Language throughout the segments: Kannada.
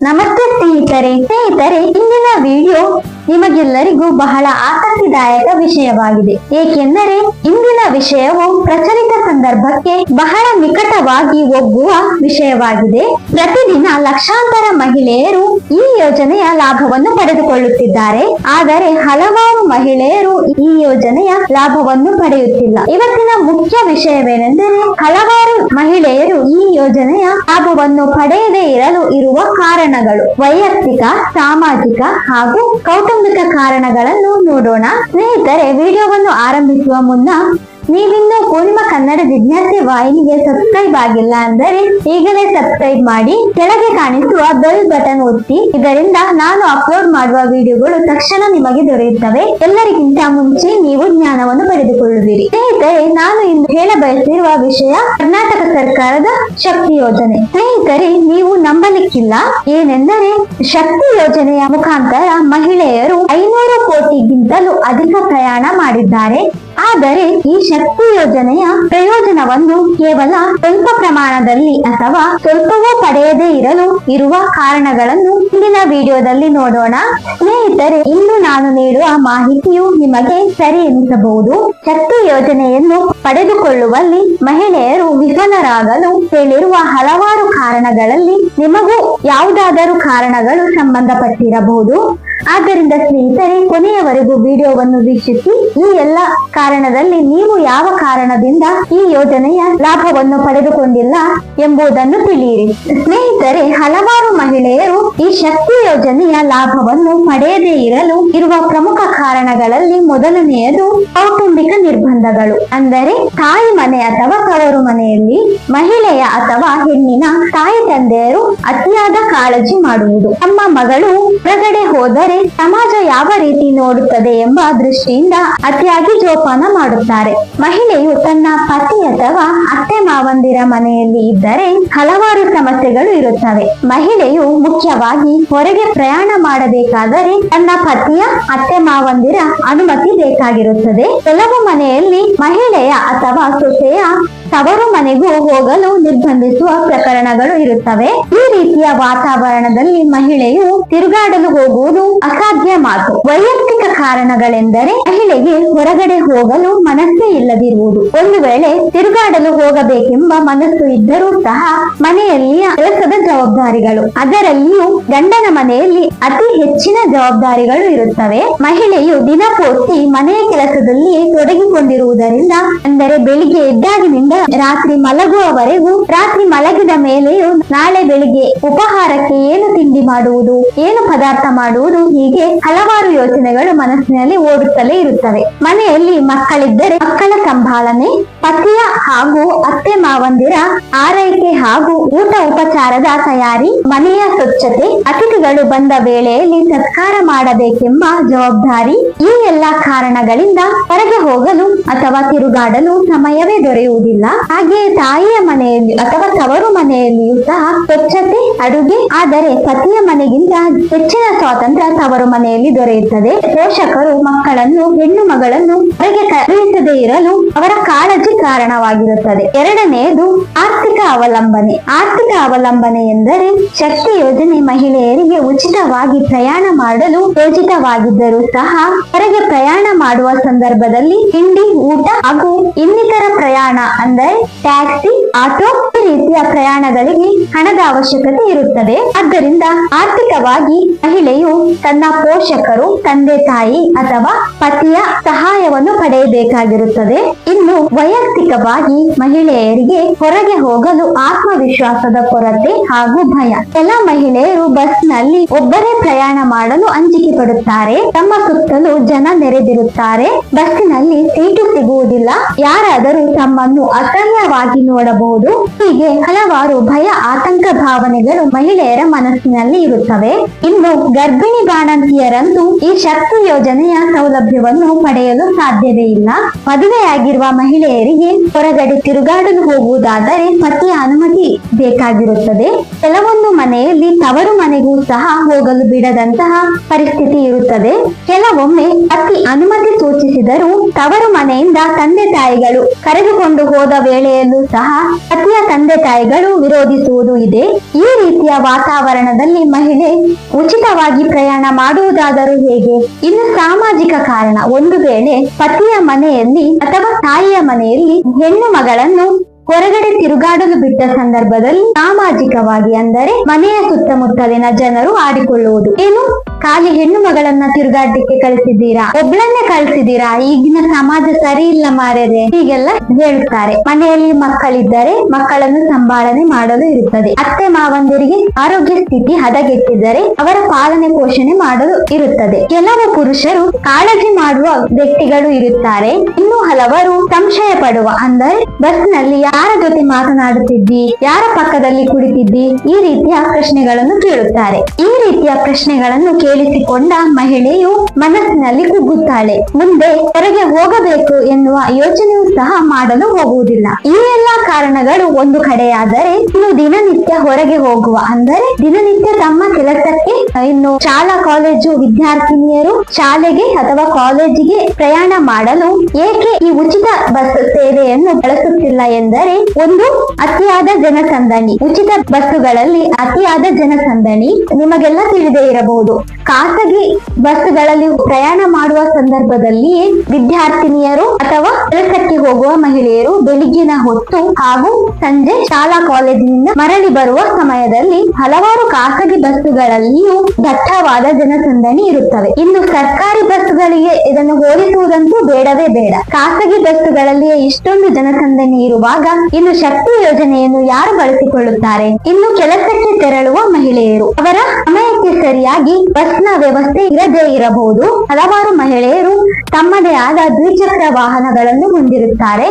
ನಮಸ್ತೆ ಸ್ನೇಹಿತರೆ ಸ್ನೇಹಿತರೆ ಇಂದಿನ ವಿಡಿಯೋ ನಿಮಗೆಲ್ಲರಿಗೂ ಬಹಳ ಆಸಕ್ತಿದಾಯಕ ವಿಷಯವಾಗಿದೆ. ಏಕೆಂದರೆ ಇಂದಿನ ವಿಷಯವು ಪ್ರಚಲಿತ ಸಂದರ್ಭಕ್ಕೆ ಬಹಳ ನಿಕಟವಾಗಿ ಒಗ್ಗುವ ವಿಷಯವಾಗಿದೆ. ಪ್ರತಿದಿನ ಲಕ್ಷಾಂತರ ಮಹಿಳೆಯರು ಈ ಯೋಜನೆಯ ಲಾಭವನ್ನು ಪಡೆದುಕೊಳ್ಳುತ್ತಿದ್ದಾರೆ. ಆದರೆ ಹಲವಾರು ಮಹಿಳೆಯರು ಈ ಯೋಜನೆಯ ಲಾಭವನ್ನು ಪಡೆಯುತ್ತಿಲ್ಲ. ಇವತ್ತಿನ ಮುಖ್ಯ ವಿಷಯವೇನೆಂದರೆ ಹಲವಾರು ಮಹಿಳೆಯರು ಈ ಯೋಜನೆಯ ಲಾಭವನ್ನು ಪಡೆಯದೇ ಇರಲು ಇರುವ ಕಾರಣಗಳು ವೈಯಕ್ತಿಕ, ಸಾಮಾಜಿಕ ಹಾಗೂ ಕೌಟುಂಬಿಕ ಕಾರಣಗಳನ್ನು ನೋಡೋಣ. ಸ್ನೇಹಿತರೆ ವಿಡಿಯೋವನ್ನು ಆರಂಭಿಸುವ ಮುನ್ನ ನೀವಿನ್ನೂ ಪೂರ್ಣಿಮಾ ಕನ್ನಡ ವಿಜ್ಞಾನಿ ವಾಹಿನಿಗೆ ಸಬ್ಸ್ಕ್ರೈಬ್ ಆಗಿಲ್ಲ ಅಂದರೆ ಈಗಲೇ ಸಬ್ಸ್ಕ್ರೈಬ್ ಮಾಡಿ, ಕೆಳಗೆ ಕಾಣಿಸುವ ಬೆಲ್ ಬಟನ್ ಒತ್ತಿ, ಇದರಿಂದ ನಾನು ಅಪ್ಲೋಡ್ ಮಾಡುವ ವಿಡಿಯೋಗಳು ತಕ್ಷಣ ನಿಮಗೆ ದೊರೆಯುತ್ತವೆ. ಎಲ್ಲರಿಗಿಂತ ಮುಂಚೆ ನೀವು ಜ್ಞಾನವನ್ನು ಪಡೆದುಕೊಳ್ಳುವಿರಿ. ಸ್ನೇಹಿತರೆ, ನಾನು ಇಂದು ಹೇಳ ಬಯಸಿರುವ ವಿಷಯ ಕರ್ನಾಟಕ ಸರ್ಕಾರದ ಶಕ್ತಿ ಯೋಜನೆ. ಸ್ನೇಹಿತರೆ, ನೀವು ನಂಬಲಿಕ್ಕಿಲ್ಲ. ಏನೆಂದರೆ, ಶಕ್ತಿ ಯೋಜನೆಯ ಮುಖಾಂತರ ಮಹಿಳೆಯರು ಐನೂರು ಕೋಟಿಗಿಂತಲೂ ಅಧಿಕ ಪ್ರಯಾಣ ಮಾಡಿದ್ದಾರೆ. ಆದರೆ ಈ ಶಕ್ತಿ ಯೋಜನೆಯ ಪ್ರಯೋಜನವನ್ನು ಕೇವಲ ಸ್ವಲ್ಪ ಪ್ರಮಾಣದಲ್ಲಿ ಅಥವಾ ಸ್ವಲ್ಪವೂ ಪಡೆಯದೇ ಇರಲು ಇರುವ ಕಾರಣಗಳನ್ನು ಇಂದಿನ ವಿಡಿಯೋದಲ್ಲಿ ನೋಡೋಣ. ಸ್ನೇಹಿತರೆ, ಇಂದು ನಾನು ನೀಡುವ ಮಾಹಿತಿಯು ನಿಮಗೆ ಸರಿ ಎನಿಸಬಹುದು. ಶಕ್ತಿ ಯೋಜನೆಯನ್ನು ಪಡೆದುಕೊಳ್ಳುವಲ್ಲಿ ಮಹಿಳೆಯರು ವಿಫಲರಾಗಲು ಹೇಳಿರುವ ಹಲವಾರು ಕಾರಣಗಳಲ್ಲಿ ನಿಮಗೂ ಯಾವುದಾದರೂ ಕಾರಣಗಳು ಸಂಬಂಧಪಟ್ಟಿರಬಹುದು. ಆದ್ದರಿಂದ ಸ್ನೇಹಿತರೆ, ಕೊನೆಯವರೆಗೂ ವಿಡಿಯೋವನ್ನು ವೀಕ್ಷಿಸಿ, ಈ ಎಲ್ಲ ಕಾರಣದಲ್ಲಿ ನೀವು ಯಾವ ಕಾರಣದಿಂದ ಈ ಯೋಜನೆಯ ಲಾಭವನ್ನು ಪಡೆದುಕೊಂಡಿಲ್ಲ ಎಂಬುದನ್ನು ತಿಳಿಯಿರಿ. ಸ್ನೇಹಿತರೆ, ಹಲವಾರು ಮಹಿಳೆಯರು ಈ ಶಕ್ತಿ ಯೋಜನೆಯ ಲಾಭವನ್ನು ಪಡೆಯದೇ ಇರಲು ಇರುವ ಪ್ರಮುಖ ಕಾರಣಗಳಲ್ಲಿ ಮೊದಲನೆಯದು ಕೌಟುಂಬಿಕ ನಿರ್ಬಂಧಗಳು. ಅಂದರೆ ತಾಯಿ ಮನೆ ಅಥವಾ ತವರು ಮನೆಯಲ್ಲಿ ಮಹಿಳೆಯ ಅಥವಾ ಹೆಣ್ಣಿನ ತಾಯಿ ತಂದೆಯರು ಅತಿಯಾದ ಕಾಳಜಿ ಮಾಡುವುದು. ತಮ್ಮ ಮಗಳು ಹೊರಗಡೆ ಹೋದರೆ ಸಮಾಜ ಯಾವ ರೀತಿ ನೋಡುತ್ತದೆ ಎಂಬ ದೃಷ್ಟಿಯಿಂದ ಅತಿಯಾಗಿ ಜೋಪಾನ ಮಾಡುತ್ತಾರೆ. ಮಹಿಳೆಯು ತನ್ನ ಪತಿ ಅಥವಾ ಅತ್ತೆ ಮಾವಂದಿರ ಮನೆಯಲ್ಲಿ ಇದ್ದರೆ ಹಲವಾರು ಸಮಸ್ಯೆಗಳು ಇರುತ್ತವೆ. ಮಹಿಳೆಯು ಮುಖ್ಯವಾಗಿ ಹೊರಗೆ ಪ್ರಯಾಣ ಮಾಡಬೇಕಾದರೆ ತನ್ನ ಪತಿಯ ಅತ್ತೆ ಮಾವಂದಿರ ಅನುಮತಿ ಬೇಕಾಗಿರುತ್ತದೆ. ಕೆಲವು ಮನೆಯಲ್ಲಿ ಮಹಿಳೆಯ ಅಥವಾ ಸೊಸೆಯ ತವರು ಮನೆಗೂ ಹೋಗಲು ನಿರ್ಬಂಧಿಸುವ ಪ್ರಕರಣಗಳು ಇರುತ್ತವೆ. ಈ ರೀತಿಯ ವಾತಾವರಣದಲ್ಲಿ ಮಹಿಳೆಯು ತಿರುಗಾಡಲು ಹೋಗುವುದು ಅಸಾಧ್ಯ ಮಾತು. ವೈಯಕ್ತಿಕ ಕಾರಣಗಳೆಂದರೆ ಮಹಿಳೆಗೆ ಹೊರಗಡೆ ಹೋಗಲು ಮನಸ್ಸೇ ಇಲ್ಲದಿರುವುದು. ಒಂದು ವೇಳೆ ತಿರುಗಾಡಲು ಹೋಗಬೇಕೆಂಬ ಮನಸ್ಸು ಇದ್ದರೂ ಸಹ ಮನೆಯಲ್ಲಿಯ ಕೆಲಸದ ಜವಾಬ್ದಾರಿಗಳು. ಅದರಲ್ಲಿಯೂ ಗಂಡನ ಮನೆಯಲ್ಲಿ ಅತಿ ಹೆಚ್ಚಿನ ಜವಾಬ್ದಾರಿಗಳು ಇರುತ್ತವೆ. ಮಹಿಳೆಯು ದಿನಪೂರ್ತಿ ಮನೆಯ ಕೆಲಸದಲ್ಲಿ ತೊಡಗಿಕೊಂಡಿರುವುದರಿಂದ, ಅಂದರೆ ಬೆಳಿಗ್ಗೆ ಎದ್ದಾಗಿನಿಂದ ರಾತ್ರಿ ಮಲಗುವವರೆಗೂ, ರಾತ್ರಿ ಮಲಗಿದ ಮೇಲೆಯೂ ನಾಳೆ ಬೆಳಿಗ್ಗೆ ಉಪಹಾರಕ್ಕೆ ಏನು ತಿಂಡಿ ಮಾಡುವುದು, ಏನು ಪದಾರ್ಥ ಮಾಡುವುದು ಹೀಗೆ ಹಲವಾರು ಯೋಚನೆಗಳು ಮನಸ್ಸಿನಲ್ಲಿ ಓಡುತ್ತಲೇ ಇರುತ್ತವೆ. ಮನೆಯಲ್ಲಿ ಮಕ್ಕಳಿದ್ದರೆ ಮಕ್ಕಳ ಸಂಭಾಲನೆ ಪತಿಯ ಹಾಗೂ ಅತ್ತೆ ಮಾವಂದಿರ ಆರೈಕೆ ಹಾಗೂ ಊಟ ಉಪಚಾರದ ತಯಾರಿ, ಮನೆಯ ಸ್ವಚ್ಛತೆ, ಅತಿಥಿಗಳು ಬಂದ ವೇಳೆಯಲ್ಲಿ ಸತ್ಕಾರ ಮಾಡಬೇಕೆಂಬ ಜವಾಬ್ದಾರಿ ಈ ಎಲ್ಲಾ ಕಾರಣಗಳಿಂದ ಹೊರಗೆ ಹೋಗಲು ಅಥವಾ ತಿರುಗಾಡಲು ಸಮಯವೇ ದೊರೆಯುವುದಿಲ್ಲ. ಹಾಗೆಯೇ ತಾಯಿಯ ಮನೆಯಲ್ಲಿ ಅಥವಾ ತವರು ಮನೆಯಲ್ಲಿಯೂ ಸಹ ಸ್ವಚ್ಛತೆ ಅಡುಗೆ, ಆದರೆ ಪತಿಯ ಮನೆಗಿಂತ ಹೆಚ್ಚಿನ ಸ್ವಾತಂತ್ರ್ಯ ತವರು ಮನೆಯಲ್ಲಿ ದೊರೆಯುತ್ತದೆ. ಪೋಷಕರು ಮಕ್ಕಳನ್ನು, ಹೆಣ್ಣು ಮಗಳನ್ನು ಹೊರಗೆ ಕಳುಹಿಸದೇ ಇರಲು ಅವರ ಕಾಳಜಿ ಕಾರಣವಾಗಿರುತ್ತದೆ. ಎರಡನೆಯದು ಆರ್ಥಿಕ ಅವಲಂಬನೆ. ಆರ್ಥಿಕ ಅವಲಂಬನೆ ಎಂದರೆ ಶಕ್ತಿ ಯೋಜನೆ ಮಹಿಳೆಯರಿಗೆ ಉಚಿತವಾಗಿ ಪ್ರಯಾಣ ಮಾಡಲು ಯೋಜಿತವಾಗಿದ್ದರೂ ಸಹ ಹೊರಗೆ ಪ್ರಯಾಣ ಮಾಡುವ ಸಂದರ್ಭದಲ್ಲಿ ತಿಂಡಿ, ಊಟ ಹಾಗೂ ಇನ್ನಿತರ ಪ್ರಯಾಣ ಅಂದರೆ ಟ್ಯಾಕ್ಸಿ, ಆಟೋ ರೀತಿಯ ಪ್ರಯಾಣಗಳಿಗೆ ಹಣದ ಅವಶ್ಯಕತೆ ಇರುತ್ತದೆ. ಆದ್ದರಿಂದ ಆರ್ಥಿಕವಾಗಿ ಮಹಿಳೆಯು ತನ್ನ ಪೋಷಕರು, ತಂದೆ ತಾಯಿ ಅಥವಾ ಪತಿಯ ಸಹಾಯವನ್ನು ಪಡೆಯಬೇಕಾಗಿರುತ್ತದೆ. ಇನ್ನು ವೈಯಕ್ತಿಕವಾಗಿ ಮಹಿಳೆಯರಿಗೆ ಹೊರಗೆ ಹೋಗಲು ಆತ್ಮವಿಶ್ವಾಸದ ಕೊರತೆ ಹಾಗೂ ಭಯ. ಕೆಲ ಮಹಿಳೆಯರು ಬಸ್ನಲ್ಲಿ ಒಬ್ಬರೇ ಪ್ರಯಾಣ ಮಾಡಲು ಅಂಜಿಕೆ ಪಡುತ್ತಾರೆ. ತಮ್ಮ ಸುತ್ತಲೂ ಜನ ನೆರೆದಿರುತ್ತಾರೆ. ಬಸ್ಸಿನಲ್ಲಿ ಸೀಟು ಸಿಗುವುದಿಲ್ಲ. ಯಾರಾದರೂ ತಮ್ಮನ್ನು ಅಸಹ್ಯವಾಗಿ ನೋಡಬಹುದು. ಹೀಗೆ ಹಲವಾರು ಭಯ ಆತಂಕ ಭಾವನೆಗಳು ಮಹಿಳೆಯರ ಮನಸ್ಸಿನಲ್ಲಿ ಇರುತ್ತವೆ. ಇನ್ನು ಗರ್ಭಿಣಿ ಬಾಣಂತಿಯರಂತೂ ಈ ಶಕ್ತಿ ಯೋಜನೆಯ ಸೌಲಭ್ಯವನ್ನು ಪಡೆಯಲು ಸಾಧ್ಯವೇ ಇಲ್ಲ. ಮದುವೆಯಾಗಿರುವ ಮಹಿಳೆಯರಿಗೆ ಮಹಿಳೆಯರಿಗೆ ಹೊರಗಡೆ ತಿರುಗಾಡಲು ಹೋಗುವುದಾದರೆ ಪತಿಯ ಅನುಮತಿ ಬೇಕಾಗಿರುತ್ತದೆ. ಕೆಲವೊಂದು ಮನೆಯಲ್ಲಿ ತವರು ಮನೆಗೂ ಸಹ ಹೋಗಲು ಬಿಡದಂತಹ ಪರಿಸ್ಥಿತಿ ಇರುತ್ತದೆ. ಕೆಲವೊಮ್ಮೆ ಪತಿ ಅನುಮತಿ ಸೂಚಿಸಿದರೂ ತವರು ಮನೆಯಿಂದ ತಂದೆ ತಾಯಿಗಳು ಕರೆದುಕೊಂಡು ಹೋದ ವೇಳೆಯಲ್ಲೂ ಸಹ ಪತಿಯ ತಂದೆ ತಾಯಿಗಳು ವಿರೋಧಿಸುವುದು ಇದೆ. ಈ ರೀತಿಯ ವಾತಾವರಣದಲ್ಲಿ ಮಹಿಳೆ ಉಚಿತವಾಗಿ ಪ್ರಯಾಣ ಮಾಡುವುದಾದರೂ ಹೇಗೆ? ಇನ್ನು ಸಾಮಾಜಿಕ ಕಾರಣ. ಒಂದು ವೇಳೆ ಪತಿಯ ಮನೆಯಲ್ಲಿ ಅಥವಾ ತಾಯಿಯ ಮನೆಯಲ್ಲಿ ಹೆಣ್ಣು ಮಗಳನ್ನು ಹೊರಗಡೆ ತಿರುಗಾಡಲು ಬಿಟ್ಟ ಸಂದರ್ಭದಲ್ಲಿ ಸಾಮಾಜಿಕವಾಗಿ ಅಂದರೆ ಮನೆಯ ಸುತ್ತಮುತ್ತಲಿನ ಜನರು ಆಡಿಕೊಳ್ಳುವುದು. ಏನು? ಖಾಲಿ ಹೆಣ್ಣು ಮಗಳನ್ನ ತಿರುಗಾಟಕ್ಕೆ ಕಳಿಸಿದ್ದೀರಾ? ಒಬ್ಳನ್ನೇ ಕಳಿಸಿದ್ದೀರಾ? ಈಗಿನ ಸಮಾಜ ಸರಿ ಇಲ್ಲ ಮಾರದೆ ಹೀಗೆಲ್ಲ ಹೇಳುತ್ತಾರೆ ಮನೆಯಲ್ಲಿ ಮಕ್ಕಳಿದ್ದರೆ ಮಕ್ಕಳನ್ನು ಸಂಭಾಳನೆ ಮಾಡಲು ಇರುತ್ತದೆ. ಅತ್ತೆ ಮಾವಂದಿರಿಗೆ ಆರೋಗ್ಯ ಸ್ಥಿತಿ ಹದಗೆಟ್ಟಿದ್ದರೆ ಅವರ ಪಾಲನೆ ಪೋಷಣೆ ಮಾಡಲು ಇರುತ್ತದೆ. ಕೆಲವು ಪುರುಷರು ಕಾಳಜಿ ಮಾಡುವ ವ್ಯಕ್ತಿಗಳು ಇರುತ್ತಾರೆ. ಇನ್ನು ಹಲವರು ಸಂಶಯ ಪಡುವ ಅಂದರೆ ಬಸ್ನಲ್ಲಿ ಯಾರ ಜೊತೆ ಮಾತನಾಡುತ್ತಿದ್ದಿ, ಯಾರ ಪಕ್ಕದಲ್ಲಿ ಕುಳಿತಿದ್ದಿ, ಈ ರೀತಿಯ ಪ್ರಶ್ನೆಗಳನ್ನು ಕೇಳುತ್ತಾರೆ. ಈ ರೀತಿಯ ಪ್ರಶ್ನೆಗಳನ್ನು ಕೇಳಿಸಿಕೊಂಡ ಮಹಿಳೆಯು ಮನಸ್ಸಿನಲ್ಲಿ ಕುಗ್ಗುತ್ತಾಳೆ ಮುಂದೆ ಹೊರಗೆ ಹೋಗಬೇಕು ಎನ್ನುವ ಯೋಚನೆಯೂ ಸಹ ಮಾಡಲು ಹೋಗುವುದಿಲ್ಲ. ಈ ಎಲ್ಲಾ ಕಾರಣಗಳು ಒಂದು ಕಡೆಯಾದರೆ ಇನ್ನು ದಿನನಿತ್ಯ ಹೊರಗೆ ಹೋಗುವ. ಅಂದರೆ ದಿನನಿತ್ಯ ತಮ್ಮ ಕೆಲಸಕ್ಕೆ ಇನ್ನು ಶಾಲಾ ಕಾಲೇಜು ವಿದ್ಯಾರ್ಥಿನಿಯರು ಶಾಲೆಗೆ ಅಥವಾ ಕಾಲೇಜಿಗೆ ಪ್ರಯಾಣ ಮಾಡಲು ಏಕೆ ಈ ಉಚಿತ ಬಸ್ ಸೇವೆಯನ್ನು ಬಳಸುತ್ತಿಲ್ಲ ಎಂದರೆ ಒಂದು ಅತಿಯಾದ ಜನಸಂದಣಿ. ಉಚಿತ ಬಸ್ಸುಗಳಲ್ಲಿ ಅತಿಯಾದ ಜನಸಂದಣಿ ನಿಮಗೆಲ್ಲ ತಿಳಿದೇ ಇರಬಹುದು. ಖಾಸಗಿ ಬಸ್ಗಳಲ್ಲಿ ಪ್ರಯಾಣ ಮಾಡುವ ಸಂದರ್ಭದಲ್ಲಿ ವಿದ್ಯಾರ್ಥಿನಿಯರು ಅಥವಾ ಕೆಲಸಕ್ಕೆ ಹೋಗುವ ಮಹಿಳೆಯರು ಬೆಳಿಗ್ಗಿನ ಹೊತ್ತು ಹಾಗೂ ಸಂಜೆ ಶಾಲಾ ಕಾಲೇಜಿನಿಂದ ಮರಳಿ ಬರುವ ಸಮಯದಲ್ಲಿ ಹಲವಾರು ಖಾಸಗಿ ಬಸ್ಸುಗಳಲ್ಲಿಯೂ ದಟ್ಟವಾದ ಜನಸಂದಣಿ ಇರುತ್ತವೆ. ಇನ್ನು ಸರ್ಕಾರಿ ಬಸ್ಸುಗಳಿಗೆ ಇದನ್ನು ಹೋಲಿಸುವುದಂತೂ ಬೇಡವೇ ಬೇಡ. ಖಾಸಗಿ ಬಸ್ಸುಗಳಲ್ಲಿಯೇ ಇಷ್ಟೊಂದು ಜನಸಂದಣಿ ಇರುವಾಗ ಇನ್ನು ಶಕ್ತಿ ಯೋಜನೆಯನ್ನು ಯಾರು ಬಳಸಿಕೊಳ್ಳುತ್ತಾರೆ? ಇನ್ನು ಕೆಲಸಕ್ಕೆ ತೆರಳುವ ಮಹಿಳೆಯರು ಅವರ ಸಮಯಕ್ಕೆ ಸರಿಯಾಗಿ ಬಸ್ನ ವ್ಯವಸ್ಥೆ ಇರದೇ ಇರಬಹುದು. ಹಲವಾರು ಮಹಿಳೆಯರು ತಮ್ಮದೇ ಆದ ದ್ವಿಚಕ್ರ ವಾಹನಗಳನ್ನು ಹೊಂದಿರುತ್ತಾರೆ.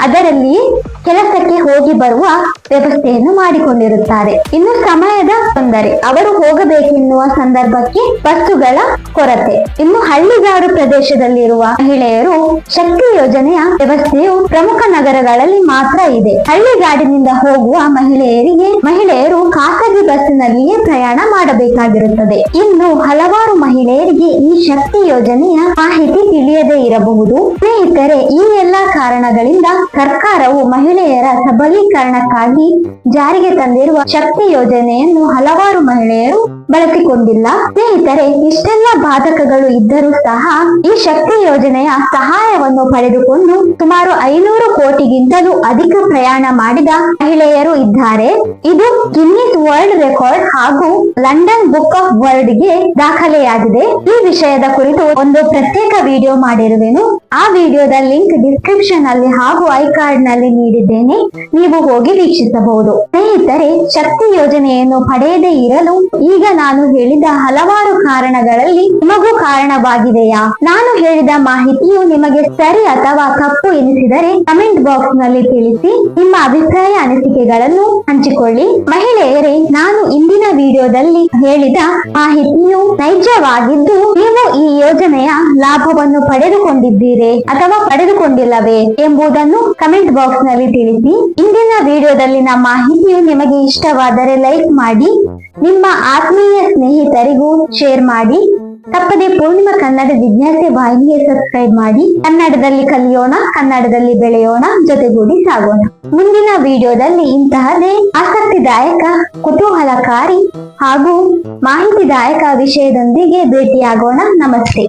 ಅದರಲ್ಲಿ ಕೆಲಸಕ್ಕೆ ಹೋಗಿ ಬರುವ ವ್ಯವಸ್ಥೆಯನ್ನು ಮಾಡಿಕೊಂಡಿರುತ್ತಾರೆ. ಇನ್ನು ಸಮಯದ ತೊಂದರೆ. ಅವರು ಹೋಗಬೇಕೆನ್ನುವ ಸಂದರ್ಭಕ್ಕೆ ಬಸ್ಸುಗಳ ಕೊರತೆ. ಇನ್ನು ಹಳ್ಳಿಗಾಡು ಪ್ರದೇಶದಲ್ಲಿರುವ ಮಹಿಳೆಯರು ಶಕ್ತಿ ಯೋಜನೆಯ ವ್ಯವಸ್ಥೆಯು ಪ್ರಮುಖ ನಗರಗಳಲ್ಲಿ ಮಾತ್ರ ಇದೆ. ಹಳ್ಳಿಗಾಡಿನಿಂದ ಹೋಗುವ ಮಹಿಳೆಯರಿಗೆ, ಮಹಿಳೆಯರು ಖಾಸಗಿ ಬಸ್ಸಿನಲ್ಲಿಯೇ ಪ್ರಯಾಣ ಮಾಡಬೇಕಾಗಿರುತ್ತದೆ. ಇನ್ನು ಹಲವಾರು ಮಹಿಳೆಯರಿಗೆ ಈ ಶಕ್ತಿ ಯೋಜನೆಯ ಮಾಹಿತಿ ತಿಳಿಯದೇ ಇರಬಹುದು. ಸ್ನೇಹಿತರೆ, ಈ ಎಲ್ಲಾ ಕಾರಣಗಳಿಂದ ಸರ್ಕಾರವು ಮಹಿಳೆಯರ ಸಬಲೀಕರಣಕ್ಕಾಗಿ ಜಾರಿಗೆ ತಂದಿರುವ ಶಕ್ತಿ ಯೋಜನೆಯನ್ನು ಹಲವಾರು ಮಹಿಳೆಯರು ಬಳಸಿಕೊಂಡಿಲ್ಲ. ಸ್ನೇಹಿತರೆ, ಇಷ್ಟೆಲ್ಲ ಬಾಧಕಗಳು ಇದ್ದರೂ ಸಹ ಈ ಶಕ್ತಿ ಯೋಜನೆಯ ಸಹಾಯವನ್ನು ಪಡೆದುಕೊಂಡು ಸುಮಾರು ಐನೂರು ಕೋಟಿಗಿಂತಲೂ ಅಧಿಕ ಪ್ರಯಾಣ ಮಾಡಿದ ಮಹಿಳೆಯರು ಇದ್ದಾರೆ. ಇದು ಗಿನ್ನಿಸ್ ವರ್ಲ್ಡ್ ರೆಕಾರ್ಡ್ ಹಾಗೂ ಲಂಡನ್ ಬುಕ್ ಆಫ್ ವರ್ಲ್ಡ್ಗೆ ದಾಖಲೆಯಾಗಿದೆ. ಈ ವಿಷಯದ ಕುರಿತು ಒಂದು ಪ್ರತ್ಯೇಕ ವಿಡಿಯೋ ಮಾಡಿರುವೆನು. ಆ ವಿಡಿಯೋದ ಲಿಂಕ್ ಡಿಸ್ಕ್ರಿಪ್ಷನ್ ಅಲ್ಲಿ ಹಾಗೂ ಐ ಕಾರ್ಡ್ನಲ್ಲಿ ನೀಡಿದ್ದೇನೆ. ನೀವು ಹೋಗಿ ವೀಕ್ಷಿಸಬಹುದು ಸ್ನೇಹಿತರೆ, ಶಕ್ತಿ ಯೋಜನೆಯನ್ನು ಪಡೆಯದೇ ಇರಲು ಈಗ ನಾನು ಹೇಳಿದ ಹಲವಾರು ಕಾರಣಗಳಲ್ಲಿ ನಿಮಗೂ ಕಾರಣವಾಗಿದೆಯಾ? ನಾನು ಹೇಳಿದ ಮಾಹಿತಿಯು ನಿಮಗೆ ಸರಿ ಅಥವಾ ತಪ್ಪು ಎನಿಸಿದರೆ ಕಮೆಂಟ್ ಬಾಕ್ಸ್ನಲ್ಲಿ ತಿಳಿಸಿ, ನಿಮ್ಮ ಅಭಿಪ್ರಾಯ ಅನಿಸಿಕೆಗಳನ್ನು ಹಂಚಿಕೊಳ್ಳಿ. ಮಹಿಳೆಯರೇ, ನಾನು ಇಂದಿನ ವಿಡಿಯೋದಲ್ಲಿ ಹೇಳಿದ ಮಾಹಿತಿಯು ನೈಜವಾಗಿದ್ದು, ನೀವು ಈ ಯೋಜನೆಯ ಲಾಭವನ್ನು ಪಡೆದುಕೊಂಡಿದ್ದೀರಿ ಅಥವಾ ಪಡೆದುಕೊಂಡಿಲ್ಲವೇ ಎಂಬುದನ್ನು ಕಮೆಂಟ್ ಬಾಕ್ಸ್ನಲ್ಲಿ ತಿಳಿಸಿ. ಇಂದಿನ ವಿಡಿಯೋದಲ್ಲಿನ ಮಾಹಿತಿಯು ನಿಮಗೆ ಇಷ್ಟವಾದರೆ ಲೈಕ್ ಮಾಡಿ, ನಿಮ್ಮ ಆತ್ಮೀಯ ಸ್ನೇಹಿತರಿಗೂ ಶೇರ್ ಮಾಡಿ, ತಪ್ಪದೆ ಪೂರ್ಣಿಮಾ ಕನ್ನಡ ವಿಜ್ಞಾನಿ ವಾಹಿನಿಗೆ ಸಬ್ಸ್ಕ್ರೈಬ್ ಮಾಡಿ, ಕನ್ನಡದಲ್ಲಿ ಕಲಿಯೋಣ, ಕನ್ನಡದಲ್ಲಿ ಬೆಳೆಯೋಣ, ಜೊತೆಗೂಡಿ ಸಾಗೋಣ. ಮುಂದಿನ ವಿಡಿಯೋದಲ್ಲಿ ಇಂತಹದೇ ಆಸಕ್ತಿದಾಯಕ, ಕುತೂಹಲಕಾರಿ ಹಾಗೂ ಮಾಹಿತಿದಾಯಕ ವಿಷಯದೊಂದಿಗೆ ಭೇಟಿಯಾಗೋಣ. ನಮಸ್ತೆ.